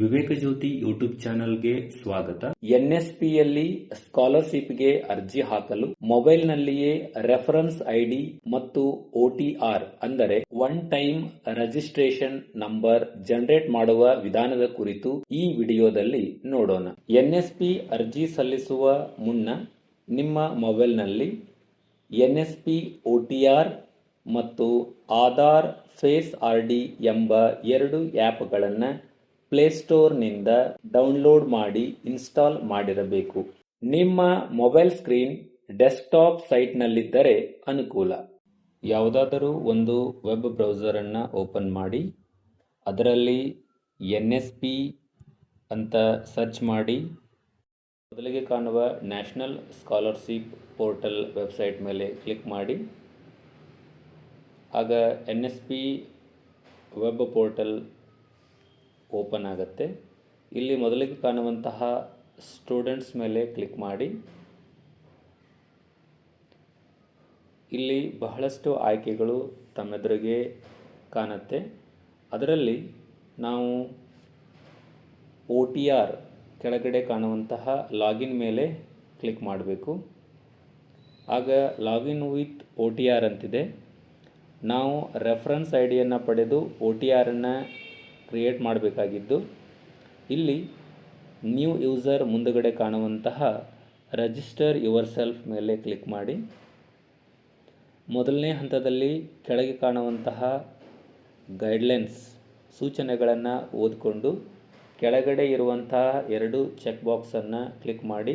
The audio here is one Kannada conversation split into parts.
ವಿವೇಕ ಜ್ಯೋತಿ ಯೂಟ್ಯೂಬ್ ಚಾನೆಲ್ಗೆ ಸ್ವಾಗತ. ಎನ್ಎಸ್ಪಿಯಲ್ಲಿ ಸ್ಕಾಲರ್ಶಿಪ್ಗೆ ಅರ್ಜಿ ಹಾಕಲು ಮೊಬೈಲ್ನಲ್ಲಿಯೇ ರೆಫರೆನ್ಸ್ ಐಡಿ ಮತ್ತು ಒಟಿಆರ್ ಅಂದರೆ one time registration number generate ಮಾಡುವ ವಿಧಾನದ ಕುರಿತು ಈ ವಿಡಿಯೋದಲ್ಲಿ ನೋಡೋಣ. ಎನ್ಎಸ್ಪಿ ಅರ್ಜಿ ಸಲ್ಲಿಸುವ ಮುನ್ನ ನಿಮ್ಮ ಮೊಬೈಲ್ನಲ್ಲಿ ಎನ್ಎಸ್ಪಿ ಒಟಿಆರ್ ಮತ್ತು ಆಧಾರ್, ಫೇಸ್ ಆರ್ ಡಿ ಎಂಬ ಎರಡು ಆ್ಯಪ್ಗಳನ್ನು ಪ್ಲೇಸ್ಟೋರ್ನಿಂದ ಡೌನ್ಲೋಡ್ ಮಾಡಿ ಇನ್ಸ್ಟಾಲ್ ಮಾಡಿರಬೇಕು. ನಿಮ್ಮ ಮೊಬೈಲ್ ಸ್ಕ್ರೀನ್ ಡೆಸ್ಕ್ಟಾಪ್ ಸೈಟ್ನಲ್ಲಿದ್ದರೆ ಅನುಕೂಲ. ಯಾವುದಾದರೂ ಒಂದು ವೆಬ್ ಬ್ರೌಸರನ್ನು ಓಪನ್ ಮಾಡಿ, ಅದರಲ್ಲಿ ಎನ್ ಎಸ್ ಪಿ ಅಂತ ಸರ್ಚ್ ಮಾಡಿ. ಮೊದಲಿಗೆ ಕಾಣುವ ನ್ಯಾಷನಲ್ ಸ್ಕಾಲರ್ಶಿಪ್ ಪೋರ್ಟಲ್ ವೆಬ್ಸೈಟ್ ಮೇಲೆ ಕ್ಲಿಕ್ ಮಾಡಿ. ಆಗ N S P web portal open ಆಗುತ್ತೆ. ಇಲ್ಲಿ ಮೊದಲಿಗೆ ಕಾಣುವಂತಹ ಸ್ಟೂಡೆಂಟ್ಸ್ ಮೇಲೆ ಕ್ಲಿಕ್ ಮಾಡಿ. ಇಲ್ಲಿ ಬಹಳಷ್ಟು ಆಯ್ಕೆಗಳು ತಮ್ಮೆದುರಿಗೆ ಕಾಣುತ್ತೆ. ಅದರಲ್ಲಿ ನಾವು ಒ ಟಿ ಆರ್ ಕೆಳಗಡೆ ಕಾಣುವಂತಹ ಲಾಗಿನ್ ಮೇಲೆ ಕ್ಲಿಕ್ ಮಾಡಬೇಕು. ಆಗ login with O T R ಅಂತಿದೆ. ನಾವು ರೆಫರೆನ್ಸ್ ಐ ಡಿಯನ್ನು ಪಡೆದು ಒ ಟಿ ಆರನ್ನು ಕ್ರಿಯೇಟ್ ಮಾಡಬೇಕಾಗಿದ್ದು, ಇಲ್ಲಿ ನ್ಯೂ ಯೂಸರ್ ಮುಂದುಗಡೆ ಕಾಣುವಂತಹ ರಜಿಸ್ಟರ್ ಯುವರ್ ಸೆಲ್ಫ್ ಮೇಲೆ ಕ್ಲಿಕ್ ಮಾಡಿ. ಮೊದಲನೇ ಹಂತದಲ್ಲಿ ಕೆಳಗೆ ಕಾಣುವಂತಹ ಗೈಡ್ಲೈನ್ಸ್ ಸೂಚನೆಗಳನ್ನು ಓದಿಕೊಂಡು ಕೆಳಗಡೆ ಇರುವಂತಹ ಎರಡು ಚೆಕ್ ಬಾಕ್ಸನ್ನು ಕ್ಲಿಕ್ ಮಾಡಿ,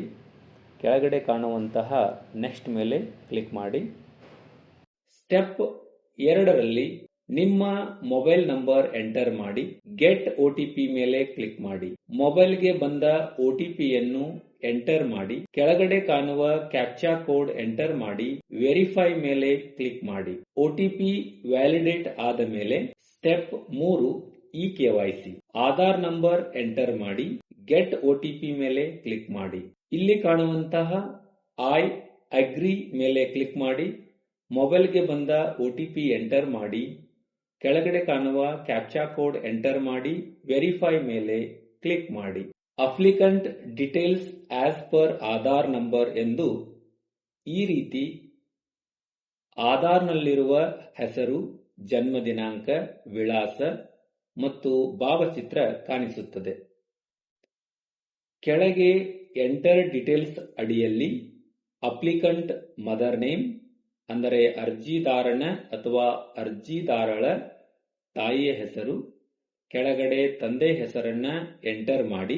ಕೆಳಗಡೆ ಕಾಣುವಂತಹ ನೆಕ್ಸ್ಟ್ ಮೇಲೆ ಕ್ಲಿಕ್ ಮಾಡಿ. ಸ್ಟೆಪ್ ಎರಡರಲ್ಲಿ ನಿಮ್ಮ ಮೊಬೈಲ್ ನಂಬರ್ ಎಂಟರ್ ಮಾಡಿ. ಗೆಟ್ ಒ ಮೇಲೆ ಕ್ಲಿಕ್ ಮಾಡಿ. ಮೊಬೈಲ್ಗೆ ಬಂದ ಒ ಟಿ ಎಂಟರ್ ಮಾಡಿ. ಕೆಳಗಡೆ ಕಾಣುವ ಕ್ಯಾಪ್ಚಾ ಕೋಡ್ ಎಂಟರ್ ಮಾಡಿ. ವೆರಿಫೈ ಮೇಲೆ ಕ್ಲಿಕ್ ಮಾಡಿ. ಒ ಟಿ ಪಿ ವ್ಯಾಲಿಡೇಟ್ ಆದ ಮೇಲೆ ಸ್ಟೆಪ್ ಮೂರು E K Y C. Aadhaar number enter ಮಾಡಿ. ಗೆಟ್ ಒ ಮೇಲೆ ಕ್ಲಿಕ್ ಮಾಡಿ. ಇಲ್ಲಿ ಕಾಣುವಂತಹ ಐ ಅಗ್ರಿ ಮೇಲೆ ಕ್ಲಿಕ್ ಮಾಡಿ. ಮೊಬೈಲ್ಗೆ ಬಂದ ಒ ಎಂಟರ್ ಮಾಡಿ. ಕೆಳಗಡೆ ಕಾಣುವ ಕ್ಯಾಪ್ಚಾ ಕೋಡ್ ಎಂಟರ್ ಮಾಡಿ ವೆರಿಫೈ ಮೇಲೆ ಕ್ಲಿಕ್ ಮಾಡಿ. Applicant details as per Aadhaar number ಎಂದು ಈ ರೀತಿ ಆಧಾರ್ನಲ್ಲಿರುವ ಹೆಸರು, ಜನ್ಮ ದಿನಾಂಕ, ವಿಳಾಸ ಮತ್ತು ಭಾವಚಿತ್ರ ಕಾಣಿಸುತ್ತದೆ. ಕೆಳಗೆ ಎಂಟರ್ ಡಿಟೇಲ್ಸ್ ಅಡಿಯಲ್ಲಿ ಅಪ್ಲಿಕಂಟ್ ಮದರ್ ನೇಮ್ ಅಂದರೆ ಅರ್ಜಿದಾರನ ಅಥವಾ ಅರ್ಜಿದಾರಳ ತಾಯಿಯ ಹೆಸರು, ಕೆಳಗಡೆ ತಂದೆ ಹೆಸರನ್ನ ಎಂಟರ್ ಮಾಡಿ.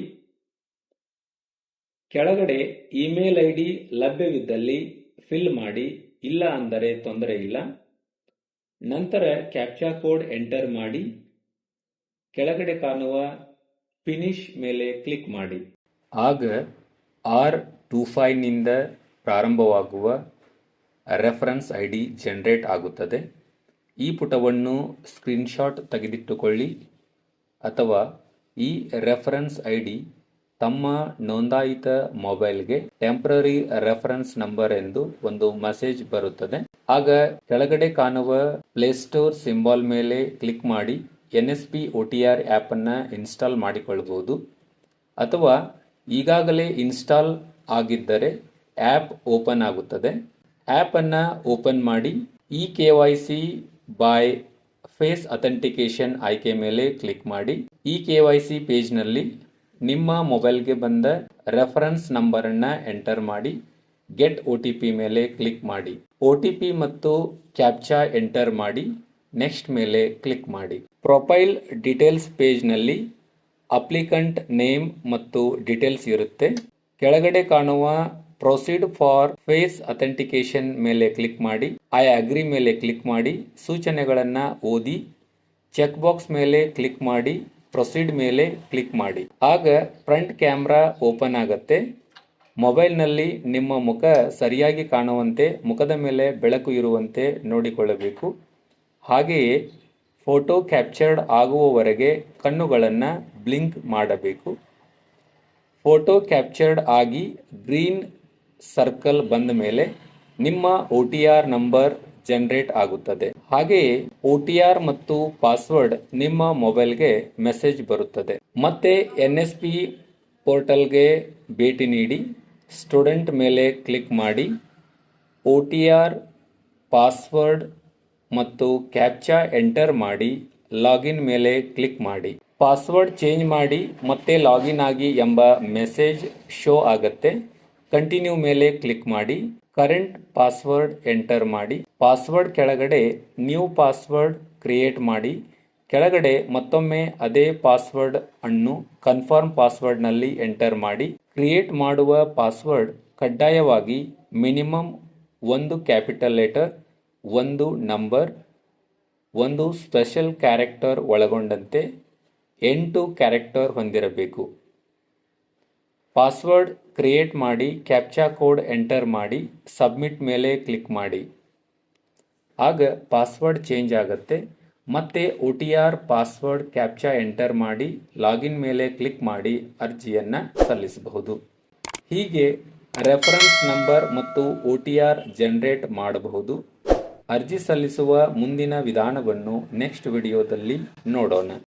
ಕೆಳಗಡೆ ಇಮೇಲ್ ಐಡಿ ಲಭ್ಯವಿದ್ದಲ್ಲಿ ಫಿಲ್ ಮಾಡಿ, ಇಲ್ಲ ಅಂದರೆ ತೊಂದರೆ ಇಲ್ಲ. ನಂತರ ಕ್ಯಾಪ್ಚಾ ಕೋಡ್ ಎಂಟರ್ ಮಾಡಿ, ಕೆಳಗಡೆ ಕಾಣುವ ಫಿನಿಶ್ ಮೇಲೆ ಕ್ಲಿಕ್ ಮಾಡಿ. ಆಗ ಆರ್ ಟೂ ಫೈವ್ನಿಂದ ಪ್ರಾರಂಭವಾಗುವ ರೆಫರೆನ್ಸ್ ಐ ಡಿ ಜನರೇಟ್ ಆಗುತ್ತದೆ. ಈ ಪುಟವನ್ನು ಸ್ಕ್ರೀನ್ಶಾಟ್ ತೆಗೆದಿಟ್ಟುಕೊಳ್ಳಿ ಅಥವಾ ಈ ರೆಫರೆನ್ಸ್ ಐ ಡಿ ತಮ್ಮ ನೋಂದಾಯಿತ ಮೊಬೈಲ್ಗೆ ಟೆಂಪ್ರರಿ ರೆಫರೆನ್ಸ್ ನಂಬರ್ ಎಂದು ಒಂದು ಮೆಸೇಜ್ ಬರುತ್ತದೆ. ಆಗ ಕೆಳಗಡೆ ಕಾಣುವ ಪ್ಲೇಸ್ಟೋರ್ ಸಿಂಬಾಲ್ ಮೇಲೆ ಕ್ಲಿಕ್ ಮಾಡಿ N S P O T R ಆ್ಯಪನ್ನು ಇನ್ಸ್ಟಾಲ್ ಮಾಡಿಕೊಳ್ಬೋದು ಅಥವಾ ಈಗಾಗಲೇ ಇನ್ಸ್ಟಾಲ್ ಆಗಿದ್ದರೆ ಆ್ಯಪ್ ಓಪನ್ ಆಗುತ್ತದೆ. ಆ್ಯಪನ್ನು ಓಪನ್ ಮಾಡಿ E K Y C by face authentication ಆಯ್ಕೆ ಮೇಲೆ ಕ್ಲಿಕ್ ಮಾಡಿ ಇ ಕೆ ವೈ ಸಿ ಪೇಜ್ನಲ್ಲಿ ನಿಮ್ಮ ಮೊಬೈಲ್ಗೆ ಬಂದ ರೆಫರೆನ್ಸ್ ನಂಬರನ್ನು ಎಂಟರ್ ಮಾಡಿ, ಗೆಟ್ ಒ ಟಿ ಪಿ ಮೇಲೆ ಕ್ಲಿಕ್ ಮಾಡಿ. ಒ ಟಿ ಪಿ ಮತ್ತು ಕ್ಯಾಪ್ಚಾ ಎಂಟರ್ ಮಾಡಿ, ನೆಕ್ಸ್ಟ್ ಮೇಲೆ ಕ್ಲಿಕ್ ಮಾಡಿ. ಪ್ರೊಫೈಲ್ ಡೀಟೇಲ್ಸ್ ಪೇಜ್ನಲ್ಲಿ ಅಪ್ಲಿಕಂಟ್ ನೇಮ್ ಮತ್ತು ಡೀಟೇಲ್ಸ್ ಇರುತ್ತೆ. ಕೆಳಗಡೆ ಕಾಣುವ ಪ್ರೊಸೀಡ್ ಫಾರ್ ಫೇಸ್ ಅಥೆಂಟಿಕೇಶನ್ ಮೇಲೆ ಕ್ಲಿಕ್ ಮಾಡಿ ಐ ಅಗ್ರಿ ಮೇಲೆ ಕ್ಲಿಕ್ ಮಾಡಿ, ಸೂಚನೆಗಳನ್ನು ಓದಿ ಚೆಕ್ ಬಾಕ್ಸ್ ಮೇಲೆ ಕ್ಲಿಕ್ ಮಾಡಿ ಪ್ರೊಸೀಡ್ ಮೇಲೆ ಕ್ಲಿಕ್ ಮಾಡಿ. ಆಗ ಫ್ರಂಟ್ ಕ್ಯಾಮ್ರಾ ಓಪನ್ ಆಗುತ್ತೆ. ಮೊಬೈಲ್ನಲ್ಲಿ ನಿಮ್ಮ ಮುಖ ಸರಿಯಾಗಿ ಕಾಣುವಂತೆ, ಮುಖದ ಮೇಲೆ ಬೆಳಕು ಇರುವಂತೆ ನೋಡಿಕೊಳ್ಳಬೇಕು. ಹಾಗೆಯೇ ಫೋಟೋ ಕ್ಯಾಪ್ಚರ್ಡ್ ಆಗುವವರೆಗೆ ಕಣ್ಣುಗಳನ್ನು ಬ್ಲಿಂಕ್ ಮಾಡಬೇಕು. ಫೋಟೋ ಕ್ಯಾಪ್ಚರ್ಡ್ ಆಗಿ ಗ್ರೀನ್ ಸರ್ಕಲ್ ಬಂದ ಮೇಲೆ ನಿಮ್ಮ O T R number generate ಆಗುತ್ತದೆ. ಹಾಗೆಯೇ ಒ ಟಿ ಆರ್ ಮತ್ತು ಪಾಸ್ವರ್ಡ್ ನಿಮ್ಮ ಮೊಬೈಲ್ಗೆ ಮೆಸೇಜ್ ಬರುತ್ತದೆ. ಮತ್ತೆ ಎನ್ ಎಸ್ ಪಿ ಪೋರ್ಟಲ್ಗೆ ಭೇಟಿ ನೀಡಿ ಸ್ಟೂಡೆಂಟ್ ಮೇಲೆ ಕ್ಲಿಕ್ ಮಾಡಿ ಒ ಟಿ ಆರ್ ಪಾಸ್ವರ್ಡ್ ಮತ್ತು ಕ್ಯಾಪ್ಚಾ ಎಂಟರ್ ಮಾಡಿ ಲಾಗಿನ್ ಮೇಲೆ ಕ್ಲಿಕ್ ಮಾಡಿ. ಪಾಸ್ವರ್ಡ್ ಚೇಂಜ್ ಮಾಡಿ ಮತ್ತೆ ಲಾಗಿನ್ ಆಗಿ ಎಂಬ ಮೆಸೇಜ್ ಶೋ ಆಗುತ್ತೆ. ಕಂಟಿನ್ಯೂ ಮೇಲೆ ಕ್ಲಿಕ್ ಮಾಡಿ ಕರೆಂಟ್ ಪಾಸ್ವರ್ಡ್ ಎಂಟರ್ ಮಾಡಿ ಪಾಸ್ವರ್ಡ್ ಕೆಳಗಡೆ ನ್ಯೂ ಪಾಸ್ವರ್ಡ್ ಕ್ರಿಯೇಟ್ ಮಾಡಿ, ಕೆಳಗಡೆ ಮತ್ತೊಮ್ಮೆ ಅದೇ ಪಾಸ್ವರ್ಡ್ ಅನ್ನು ಕನ್ಫರ್ಮ್ ಪಾಸ್ವರ್ಡ್ನಲ್ಲಿ ಎಂಟರ್ ಮಾಡಿ ಕ್ರಿಯೇಟ್ ಮಾಡುವ ಪಾಸ್ವರ್ಡ್ ಕಡ್ಡಾಯವಾಗಿ ಮಿನಿಮಮ್ ಒಂದು ಕ್ಯಾಪಿಟಲ್ ಲೆಟರ್ ಒಂದು ನಂಬರ್ ಒಂದು ಸ್ಪೆಷಲ್ ಕ್ಯಾರೆಕ್ಟರ್ ಒಳಗೊಂಡಂತೆ ಎಂಟು ಕ್ಯಾರೆಕ್ಟರ್ ಹೊಂದಿರಬೇಕು. ಪಾಸ್ವರ್ಡ್ ಕ್ರಿಯೇಟ್ ಮಾಡಿ, ಕ್ಯಾಪ್ಚಾ ಕೋಡ್ ಎಂಟರ್ ಮಾಡಿ, ಸಬ್ಮಿಟ್ ಮೇಲೆ ಕ್ಲಿಕ್ ಮಾಡಿ. ಆಗ ಪಾಸ್ವರ್ಡ್ ಚೇಂಜ್ ಆಗುತ್ತೆ. ಮತ್ತೆ O T R password captcha enter ಮಾಡಿ, ಲಾಗಿನ್ ಮೇಲೆ ಕ್ಲಿಕ್ ಮಾಡಿ ಅರ್ಜಿಯನ್ನು ಸಲ್ಲಿಸಬಹುದು. ಹೀಗೆ ರೆಫರೆನ್ಸ್ ನಂಬರ್ ಮತ್ತು ಒ ಟಿ ಆರ್ ಜನರೇಟ್ ಮಾಡಬಹುದು. ಅರ್ಜಿ ಸಲ್ಲಿಸುವ ಮುಂದಿನ ವಿಧಾನವನ್ನು ನೆಕ್ಸ್ಟ್ ವಿಡಿಯೋದಲ್ಲಿ ನೋಡೋಣ.